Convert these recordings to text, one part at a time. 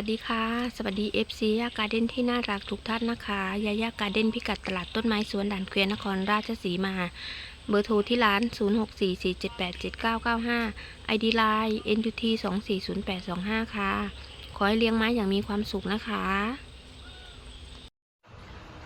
วัสดีค่ะ สวัสดี FC ยาการ์เด้นที่น่ารักทุกท่านนะคะยายาการ์เด้นพิกัดตลาดต้นไม้สวนด่านเกวียนนครราชสีมา เบอร์โทรที่ร้าน 0644787995 ID Line NUT 240825 ค่ะ ขอให้เลี้ยงไม้อย่างมีความสุขนะคะ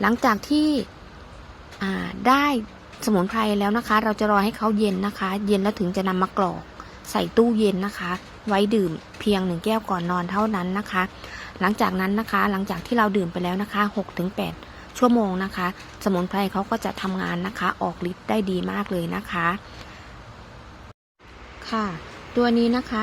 หลังจากที่ได้สมุนไพรแล้วนะคะ เราจะรอให้เขาเย็นนะคะ เย็นแล้วถึงจะนำมากรอก ใส่ตู้เย็นนะคะ ไว้ดื่มเพียงหนึ่งแก้วก่อนนอนเท่านั้นนะคะ หลังจากนั้นนะคะ หลังจากที่เราดื่มไปแล้วนะคะ6-8ชั่วโมงนะคะ สมุนไพรเขาก็จะทำงานนะคะ ออกฤทธิ์ได้ดีมากเลยนะคะ ค่ะ ตัวนี้นะคะ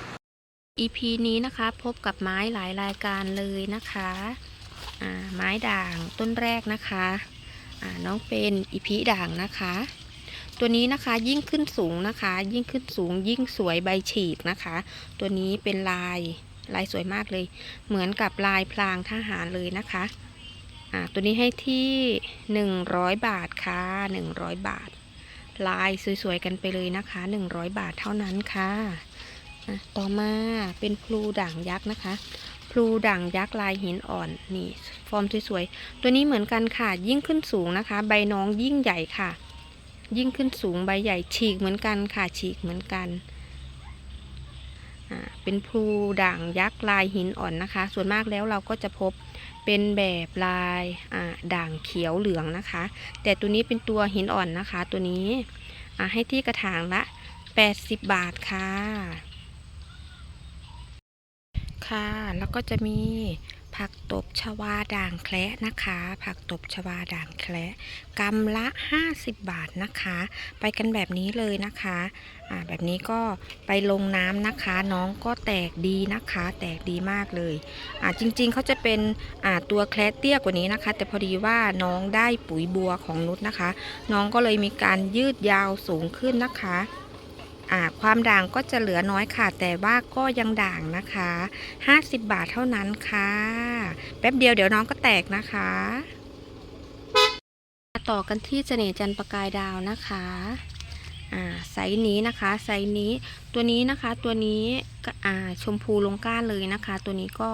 EP นี้นะคะพบกับไม้หลายรายการเลยนะคะไม้ด่างต้นแรกนะคะน้องเป็นอีพีด่างนะคะ ตัวนี้นะคะยิ่งขึ้นสูงนะคะ ยิ่งขึ้นสูงยิ่งสวยใบฉีกนะคะ ตัวนี้เป็นลายลายสวยมากเลย เหมือนกับลายพลางทหารเลยนะคะตัวนี้ให้ที่ 100 บาทค่ะ 100 บาท ลายสวยๆกันไปเลยนะคะ 100 บาทเท่านั้นคะ่ะ ต่อมาเป็นพลูด่างยักษ์นะคะพลูด่างยักษ์ลายหินอ่อนนี่ ฟอร์มสวยๆ ตัวนี้เหมือนกันค่ะ ยิ่งขึ้นสูงนะคะ ใบน้องยิ่งใหญ่ค่ะ ยิ่งขึ้นสูงใบใหญ่ฉีกเหมือนกันค่ะ ฉีกเหมือนกันอ่าเป็นพลูด่างยักษ์ลายหินอ่อนนะคะ ส่วนมากแล้วเราก็จะพบเป็นแบบลายอ่าด่างเขียวเหลืองนะคะ แต่ตัวนี้เป็นตัวหินอ่อนนะคะ ตัวนี้ให้ที่กระถางละ 80 บาทค่ะ ค่ะ แล้วก็จะมีผักตบชวาด่างแคระนะคะ ผักตบชวาด่างแคระกำละ 50 บาทนะคะ ไปกันแบบนี้เลยนะคะอ่าแบบนี้ก็ไปลงน้ำนะคะ น้องก็แตกดีนะคะ แตกดีมากเลยอ่าจริงๆเขาจะเป็นอ่าตัวแคระเตี้ยกว่านี้นะคะ แต่พอดีว่าน้องได้ปุ๋ยบัวของนุชนะคะ น้องก็เลยมีการยืดยาวสูงขึ้นนะคะ ความด่างก็จะเหลือน้อยค่ะ แต่ว่าก็ยังด่างนะคะ 50 บาทเท่านั้นค่ะ แป๊บเดียวเดี๋ยวน้องก็แตกนะคะต่อกันที่เสน่ห์จันประกายดาวนะคะอ่าไซส์นี้นะคะไซส์นี้ตัวนี้นะคะตัวนี้อ่าชมพูลงก้านเลยนะคะ ตัวนี้ก็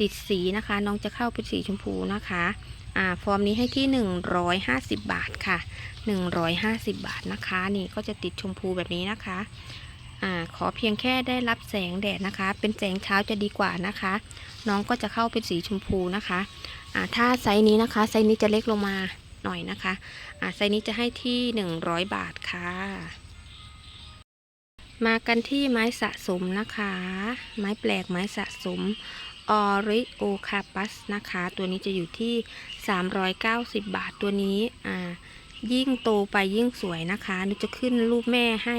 ติดสีนะคะ น้องจะเข้าเป็นสีชมพูนะคะ อ่าฟอร์มนี้ให้ที่ 150 บาทค่ะ 150 บาทนะคะ นี่ก็จะติดชมพูแบบนี้นะคะอ่าขอเพียงแค่ได้รับแสงแดดนะคะ เป็นแสงเช้าจะดีกว่านะคะ น้องก็จะเข้าเป็นสีชมพูนะคะอ่าถ้าไซส์นี้นะคะ ไซส์นี้จะเล็กลงมาหน่อยนะคะอ่าไซส์นี้จะให้ที่ 100 บาทค่ะ มากันที่ไม้สะสมนะคะ ไม้แปลกไม้สะสม ออริโอคาปัสนะคะ ตัวนี้จะอยู่ที่ 390 บาทตัวนี้อ่ายิ่งโตไปยิ่งสวยนะคะนุจะขึ้นรูปแม่ให้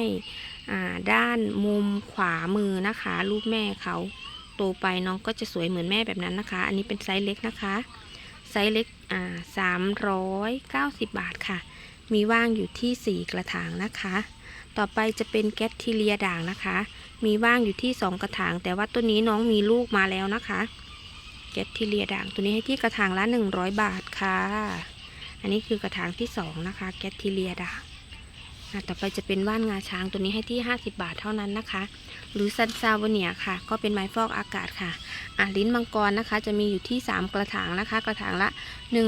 อ่าด้านมุมขวามือนะคะ รูปแม่เขาโตไปน้องก็จะสวยเหมือนแม่แบบนั้นนะคะ อันนี้เป็นไซส์เล็กนะคะ ไซส์เล็กอ่า390 บาทค่ะ มีว่างอยู่ที่ 4 กระถางนะคะ ต่อไปจะเป็นแกตทิเลียด่างนะคะ มีว่างอยู่ที่ 2 กระถาง แต่ว่าต้นนี้น้องมีลูกมาแล้วนะคะแกตทิเลียด่างตัวนี้ให้ที่กระถางละ 100 บาทค่ะ อันนี้คือกระถางที่ 2 นะคะแกตทิเลียด่างต่อไปจะเป็นว่านงาช้างตัวนี้ให้ที่ 50 บาทเท่านั้นนะคะ หรือซันซาวเนียค่ะ ก็เป็นไม้ฟอกอากาศค่ะอะลิ้นมังกรนะคะ จะมีอยู่ที่ 3 กระถางนะคะ กระถางละ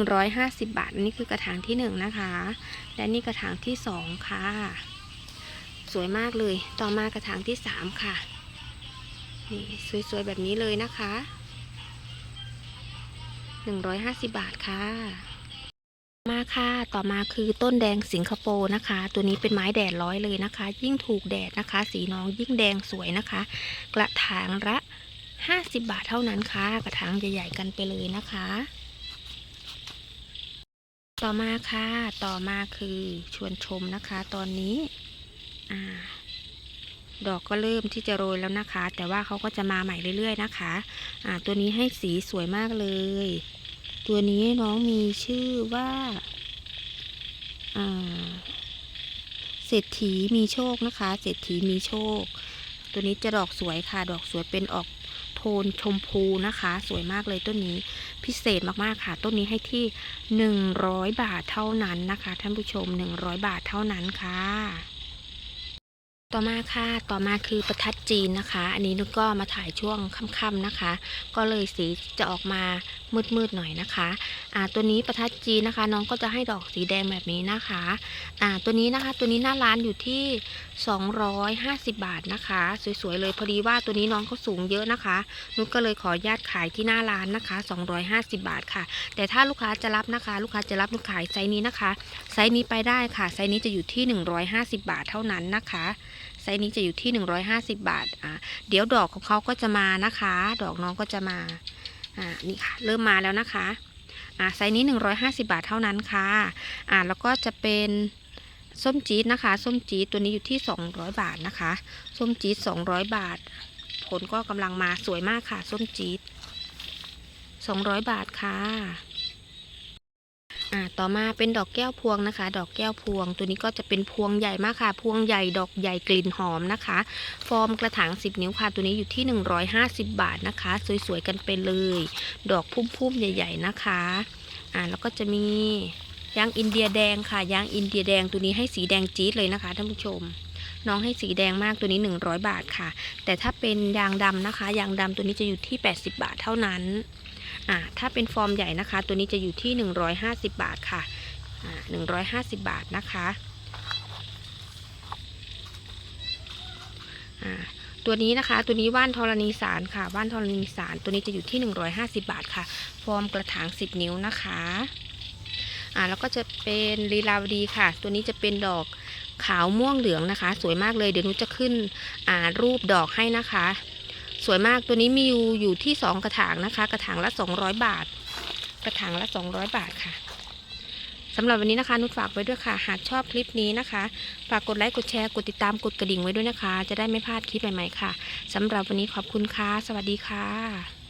150 บาทอันนี้คือกระถางที่ 1 นะคะ และนี่กระถางที่ 2 ค่ะ สวยมากเลย ต่อมากระถางที่3ค่ะ นี่สวยๆแบบนี้เลยนะคะ150บาทค่ะ มาค่ะ ต่อมาคือต้นแดงสิงคโปร์นะคะ ตัวนี้เป็นไม้แดดร้อยเลยนะคะ ยิ่งถูกแดดนะคะ สีน้องยิ่งแดงสวยนะคะ กระถางละ50บาทเท่านั้นค่ะ กระถางใหญ่ๆกันไปเลยนะคะต่อมาค่ะ ต่อมาคือชวนชมนะคะ ตอนนี้ ดอกก็เริ่มที่จะโรยแล้วนะคะ แต่ว่าเขาก็จะมาใหม่เรื่อยๆนะคะอ่าตัวนี้ให้สีสวยมากเลย ตัวนี้น้องมีชื่อว่าอ่าเศรษฐีมีโชคนะคะ เศรษฐีมีโชค ตัวนี้จะดอกสวยค่ะ ดอกสวยเป็นออกโทนชมพูนะคะ สวยมากเลยต้นนี้พิเศษมากๆค่ะ ต้นนี้ให้ที่ 100 บาทเท่านั้นนะคะ ท่านผู้ชม 100 บาทเท่านั้นค่ะ ต่อมาค่ะ ต่อมาคือประทัดจีนนะคะ อันนี้นุกก็มาถ่ายช่วงค่ำๆนะคะ ก็เลยสีจะออกมา มืดๆหน่อยนะคะอ่าตัวนี้ประทัดจีนนะคะ น้องก็จะให้ดอกสีแดงแบบนี้นะคะอ่าตัวนี้นะคะตัวนี้หน้าร้านอยู่ที่ 250 บาทนะคะ สวยๆเลยพอดีว่าตัวนี้น้องเขาสูงเยอะนะคะนุชก็เลยขออนุญาตขายที่หน้าร้านนะคะ 250 บาทค่ะ แต่ถ้าลูกค้าจะรับนะคะ ลูกค้าจะรับนุชขายไซส์นี้นะคะไซส์นี้ไปได้ค่ะไซส์นี้จะอยู่ที่ 150 บาทเท่านั้นนะคะไซส์นี้จะอยู่ที่ 150 บาทอ่าเดี๋ยวดอกของเขาก็จะมานะคะ ดอกน้องก็จะมา อ่านี่ค่ะเริ่มมาแล้วนะคะอ่าไซส์นี้ 150 บาทเท่านั้นค่ะอ่าแล้วก็จะเป็นส้มจี๊ดนะคะ ส้มจี๊ดตัวนี้อยู่ที่ 200 บาทนะคะ ส้มจี๊ด200 บาท ผลก็กำลังมาสวยมากค่ะ ส้มจี๊ด200 บาทค่ะ อ่าต่อมาเป็นดอกแก้วพวงนะคะ ดอกแก้วพวง ตัวนี้ก็จะเป็นพวงใหญ่มากค่ะ พวงใหญ่ดอกใหญ่กลิ่นหอมนะคะ ฟอร์มกระถาง 10 นิ้วค่ะ ตัวนี้อยู่ที่ 150 บาทนะคะ สวยๆกันไปเลย ดอกพุ่มๆใหญ่ ๆนะคะอ่าแล้วก็จะมียางอินเดียแดงค่ะยางอินเดียแดงตัวนี้ให้สีแดงจี๊ดเลยนะคะท่านผู้ชม น้องให้สีแดงมากตัวนี้ 100 บาทค่ะ แต่ถ้าเป็นยางดำนะคะ ยางดำตัวนี้จะอยู่ที่ 80 บาทเท่านั้น อ่าถ้าเป็นฟอร์มใหญ่นะคะ ตัวนี้จะอยู่ที่ 150 บาทค่ะอ่า150 บาทนะคะอ่าตัวนี้นะคะ ตัวนี้ว่านธรณีสารค่ะว่านธรณีสาร ตัวนี้จะอยู่ที่ 150 บาทค่ะ ฟอร์มกระถาง 10 นิ้วนะคะอ่าแล้วก็จะเป็นลีลาวดีค่ะ ตัวนี้จะเป็นดอกขาวม่วงเหลืองนะคะ สวยมากเลยเดี๋ยวหนุจะขึ้นอ่ารูปดอกให้นะคะ สวยมากตัวนี้มีอยู่อยู่ที่สองกระถางนะคะ กระถางละสองร้อยบาท กระถางละสองร้อยบาทค่ะสำหรับวันนี้นะคะ นุชฝากไว้ด้วยค่ะ หากชอบคลิปนี้นะคะ ฝากกดไลค์ กดแชร์ กดติดตาม กดกระดิ่งไว้ด้วยนะคะ จะได้ไม่พลาดคลิปใหม่ๆค่ะ สำหรับวันนี้ขอบคุณค่ะ สวัสดีค่ะ